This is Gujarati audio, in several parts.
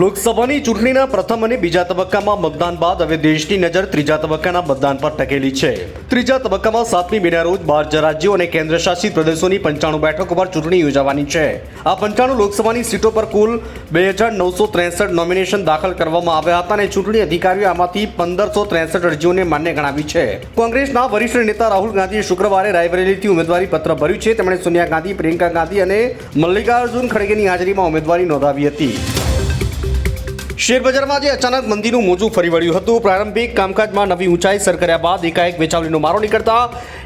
લોકસભાની ચૂંટણીના પ્રથમ અને બીજા તબક્કામાં મતદાન બાદ હવે દેશની નજર ત્રીજા તબક્કાના મતદાન પર ટકેલી છે. ત્રીજા તબક્કામાં સાતમી મેના રોજ બાર રાજ્યો અને કેન્દ્રશાસિત પ્રદેશોની પંચાણું બેઠકો પર ચૂંટણી યોજાવાની છે. આ પંચાણું લોકસભાની સીટો પર કુલ બે હજાર નવસો ત્રેસઠ નોમિનેશન દાખલ કરવામાં આવ્યા હતા અને ચૂંટણી અધિકારીઓ આમાંથી પંદરસો ત્રેસઠ અરજીઓને માન્ય ગણાવી છે. કોંગ્રેસના વરિષ્ઠ નેતા રાહુલ ગાંધીએ શુક્રવારે રાયબરેલીથી ઉમેદવારી પત્ર ભર્યું છે. તેમણે સોનિયા ગાંધી, પ્રિયંકા ગાંધી અને મલ્લિકાર્જુન ખડગેની હાજરીમાં ઉમેદવારી નોંધાવી હતી. શેરબજારમાં આજે અચાનક મંદીનું મોજું ફરી વળ્યું હતું. પ્રારંભિક કામકાજમાં નવી ઊંચાઈ સર કર્યા બાદ એકાએક વેચાવણીનો મારો નીકળતા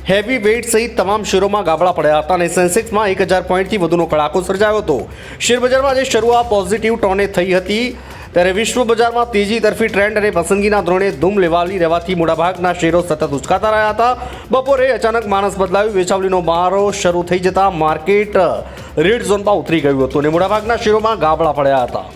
હેવી વેઇટ સહિત તમામ શેરોમાં ગાબડા પડ્યા હતા અને સેન્સેક્સમાં એક હજાર પોઈન્ટથી વધુનો કડાકો સર્જાયો હતો. શેરબજારમાં આજે શરૂઆત પોઝિટિવ ટોને થઈ હતી. ત્યારે વિશ્વ બજારમાં તેજી તરફી ટ્રેન્ડ અને પસંદગીના ધોરણે ધૂમ લેવાલી રહેવાથી મોટાભાગના શેરો સતત ઉચકાતા રહ્યા હતા. બપોરે અચાનક માણસ બદલાયું વેચાવલીનો મારો શરૂ થઈ જતા માર્કેટ રેડ ઝોનમાં ઉતરી ગયું હતું અને મોટાભાગના શેરોમાં ગાબડા પડ્યા હતા.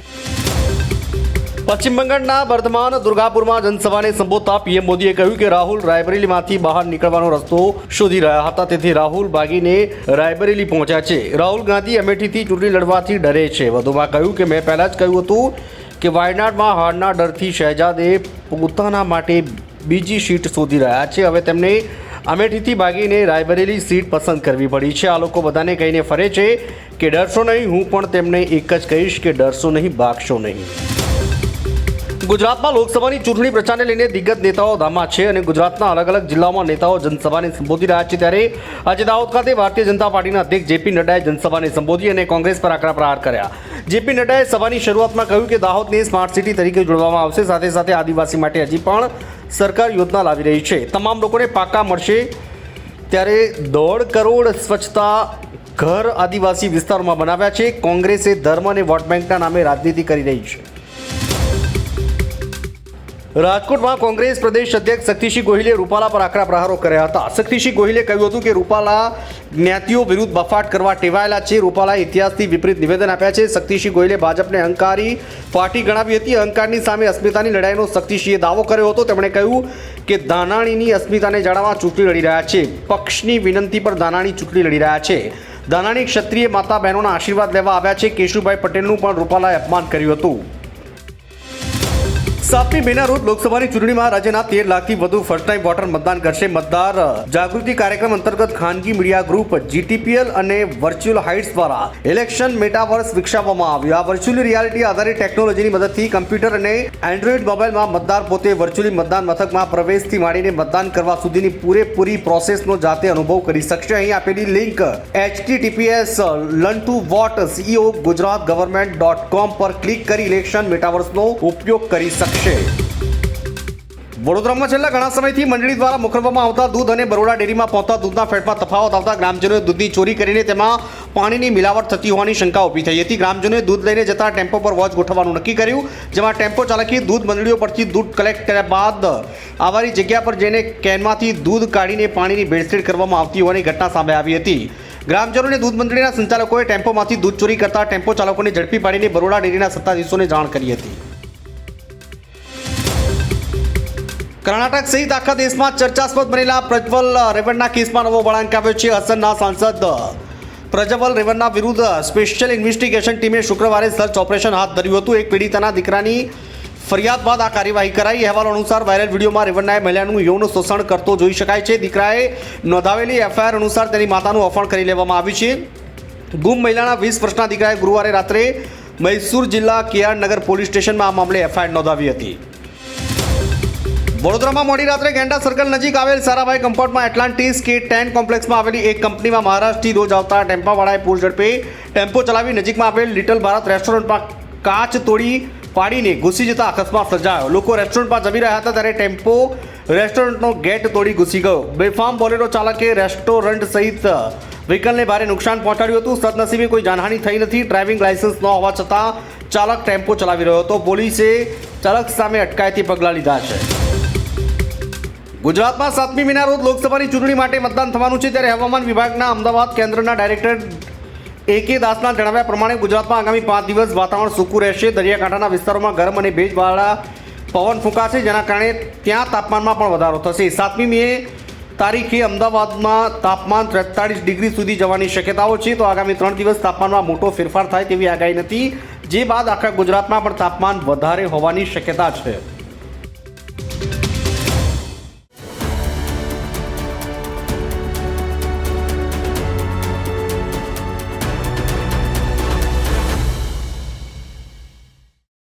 પશ્ચિમ બંગાળના વર્ધમાન દુર્ગાપુરમાં જનસભાને સંબોધતા પીએમ મોદીએ કહ્યું કે રાહુલ રાયબરેલીમાંથી બહાર નીકળવાનો રસ્તો શોધી રહ્યા હતા. તેથી રાહુલ ભાગીને રાયબરેલી પહોંચ્યા છે. રાહુલ ગાંધી અમેઠીથી ચૂંટણી લડવાથી ડરે છે. વધુમાં કહ્યું કે મેં પહેલાં જ કહ્યું હતું કે વાયનાડમાં હારના ડરથી શહેજાદે પોતાના માટે બીજી સીટ શોધી રહ્યા છે. હવે તેમને અમેઠીથી ભાગીને રાયબરેલી સીટ પસંદ કરવી પડી છે. આ લોકો બધાને કહીને ફરે છે કે ડરશો નહીં. હું પણ તેમને એક જ કહીશ કે ડરશો નહીં, ભાગશો નહીં. ગુજરાતમાં લોકસભાની ચૂંટણી પ્રચારને લઈને દિગ્ગજ નેતાઓ ધામમાં છે અને ગુજરાતના અલગ અલગ જિલ્લાઓમાં નેતાઓ જનસભાને સંબોધી રહ્યા છે ત્યારે આજે દાહોદ ખાતે ભારતીય જનતા પાર્ટીના અધ્યક્ષ જેપી નડ્ડાએ જનસભાને સંબોધી અને કોંગ્રેસ પર આકરા પ્રહાર કર્યા. જેપી નડ્ડાએ સભાની શરૂઆતમાં કહ્યું કે દાહોદને સ્માર્ટ સિટી તરીકે જોડવામાં આવશે, સાથે સાથે આદિવાસી માટે હજી પણ સરકાર યોજના લાવી રહી છે. તમામ લોકોને પાકા મળશે ત્યારે દોઢ કરોડ સ્વચ્છતા ઘર આદિવાસી વિસ્તારોમાં બનાવ્યા છે. કોંગ્રેસે ધર્મ અને વોટ બેંકના નામે રાજનીતિ કરી રહી છે. રાજકોટમાં કોંગ્રેસ પ્રદેશ અધ્યક્ષ શક્તિસિંહ ગોહિલે રૂપાલા પર આકરા પ્રહારો કર્યા હતા. શક્તિસિંહ ગોહિલે કહ્યું હતું કે રૂપાલા જ્ઞાતિઓ વિરુદ્ધ બફાટ કરવા ટેવાયેલા છે. રૂપાલાએ ઇતિહાસથી વિપરીત નિવેદન આપ્યા છે. શક્તિસિંહ ગોહિલે ભાજપને અહંકારી પાર્ટી ગણાવી હતી. અહંકારની સામે અસ્મિતાની લડાઈનો શક્તિસિંહે દાવો કર્યો હતો. તેમણે કહ્યું કે દાનાણીની અસ્મિતાને જાળવવા ચૂંટણી લડી રહ્યા છે. પક્ષની વિનંતી પર દાનાણી ચૂંટણી લડી રહ્યા છે. દાનાણી ક્ષત્રિય માતા બહેનોના આશીર્વાદ લેવા આવ્યા છે. કેશુભાઈ પટેલનું પણ રૂપાલાએ અપમાન કર્યું હતું. સાતમી મેના રોજ લોકસભાની ચૂંટણીમાં રાજ્યના તેર લાખથી વધુ ફર્સ્ટ ટાઈમ વોટર મતદાન કરશે મતદાર. જાગૃતિ કાર્યક્રમ અંતર્ગત ખાનગી મીડિયા ગ્રુપ જીટીપીએલ અને વર્ચ્યુઅલ હાઇટ્સ દ્વારા ઇલેક્શન મેટાવર્સ વિકસાવવામાં આવ્યું. આ વર્ચ્યુઅલ રિયાલિટી આધારિત ટેકનોલોજીની મદદથી કમ્પ્યુટર અને એન્ડ્રોઇડ મોબાઈલમાં મતદાર પોતે વર્ચ્યુઅલી મતદાન મથકમાં પ્રવેશથી માંડીને મતદાન કરવા સુધીની પૂરેપૂરી પ્રોસેસનો જાતે અનુભવ કરી શકશે. અહીં આપેલી link HTTPS learn to vote CEO Gujarat government dot com પર ક્લિક કરી ઇલેક્શન મેટાવર્સનો ઉપયોગ કરી શકશે વડોદરામાં છેલ્લા ઘણા સમયથી મંડળી દ્વારા મોકલવામાં આવતા દૂધ અને બરોડા ડેરીમાં પહોંચતા દૂધના ફેટમાં તફાવત આવતા ગ્રામજનોએ દૂધની ચોરી કરીને તેમાં પાણીની મિલાવટ થતી હોવાની શંકા ઊભી થઈ હતી. ગ્રામજનોએ દૂધ લઈને જતા ટેમ્પો પર વોચ ગોઠવવાનું નક્કી કર્યું, જેમાં ટેમ્પો ચાલકે દૂધ મંડળીઓ પરથી દૂધ કલેક્ટ કર્યા બાદ આવારી જગ્યા પર જઈને કેનમાંથી દૂધ કાઢીને પાણીની ભેળસેળ કરવામાં આવતી હોવાની ઘટના સામે આવી હતી. ગ્રામજનોને દૂધ મંડળીના સંચાલકોએ ટેમ્પોમાંથી દૂધ ચોરી કરતા ટેમ્પો ચાલકોને ઝડપી પાડીને બરોડા ડેરીના સત્તાધીશોને જાણ કરી હતી. કર્ણાટક સહિત આખા દેશમાં ચર્ચાસ્પદ બનેલા પ્રજ્વલ રેવણના કેસમાં નવો વળાંક આવ્યો છે. અસનના સાંસદ પ્રજવલ રેવણના વિરુદ્ધ સ્પેશિયલ ઇન્વેસ્ટિગેશન ટીમે શુક્રવારે સર્ચ ઓપરેશન હાથ ધર્યું હતું. એક પીડિતાના દીકરાની ફરિયાદ બાદ આ કાર્યવાહી કરાઈ. અહેવાલ અનુસાર વાયરલ વિડીયોમાં રેવન્નાએ મહિલાનું યૌન શોષણ કરતો જોઈ શકાય છે. દીકરાએ નોંધાવેલી એફઆઈઆર અનુસાર તેની માતાનું અફણ કરી લેવામાં આવ્યું છે. ગુમ મહિલાના વીસ વર્ષના દીકરાએ ગુરુવારે રાત્રે મૈસૂર જિલ્લા કેઆર નગર પોલીસ સ્ટેશનમાં આ મામલે એફઆઈઆર નોંધાવી હતી. વડોદરામાં મોડી રાત્રે ગેંડા સર્કલ નજીક આવેલ સારાભાઈ કમ્પાઉન્ડમાં એટલાન્ટિસ કે ટેન કોમ્પ્લેક્સમાં આવેલી એક કંપનીમાં મહારાષ્ટ્રથી રોજ આવતા ટેમ્પાવાળાએ પૂર ઝડપે ટેમ્પો ચલાવી નજીકમાં આવેલ લિટલ ભારત રેસ્ટોરન્ટમાં કાચ તોડી પાડીને ઘૂસી જતા અકસ્માત સર્જાયો. લોકો રેસ્ટોરન્ટમાં જમી રહ્યા હતા ત્યારે ટેમ્પો રેસ્ટોરન્ટનો ગેટ તોડી ઘૂસી ગયો. બેફામ બોલેરો ચાલકે રેસ્ટોરન્ટ સહિત વ્હીકલને ભારે નુકસાન પહોંચાડ્યું હતું. સદનસીબે કોઈ જાનહાનિ થઈ નથી. ડ્રાઇવિંગ લાયસન્સ ન હોવા છતાં ચાલક ટેમ્પો ચલાવી રહ્યો હતો. પોલીસે ચાલક સામે અટકાયતી પગલાં લીધા છે. ગુજરાતમાં સાતમી મહિના રોજ લોકસભાની ચૂંટણી માટે મતદાન થવાનું છે ત્યારે હવામાન વિભાગના અમદાવાદ કેન્દ્રના ડાયરેક્ટર એ કે દાસના જણાવ્યા પ્રમાણે ગુજરાતમાં આગામી પાંચ દિવસ વાતાવરણ સૂકું રહેશે. દરિયાકાંઠાના વિસ્તારોમાં ગરમ અને ભેજવાળા પવન ફૂંકાશે, જેના કારણે ત્યાં તાપમાનમાં પણ વધારો થશે. સાતમી મે તારીખે અમદાવાદમાં તાપમાન ત્રેતાળીસ ડિગ્રી સુધી જવાની શક્યતાઓ છે. તો આગામી ત્રણ દિવસ તાપમાનમાં મોટો ફેરફાર થાય તેવી આગાહી નથી. જે બાદ આખા ગુજરાતમાં પણ તાપમાન વધારે હોવાની શક્યતા છે.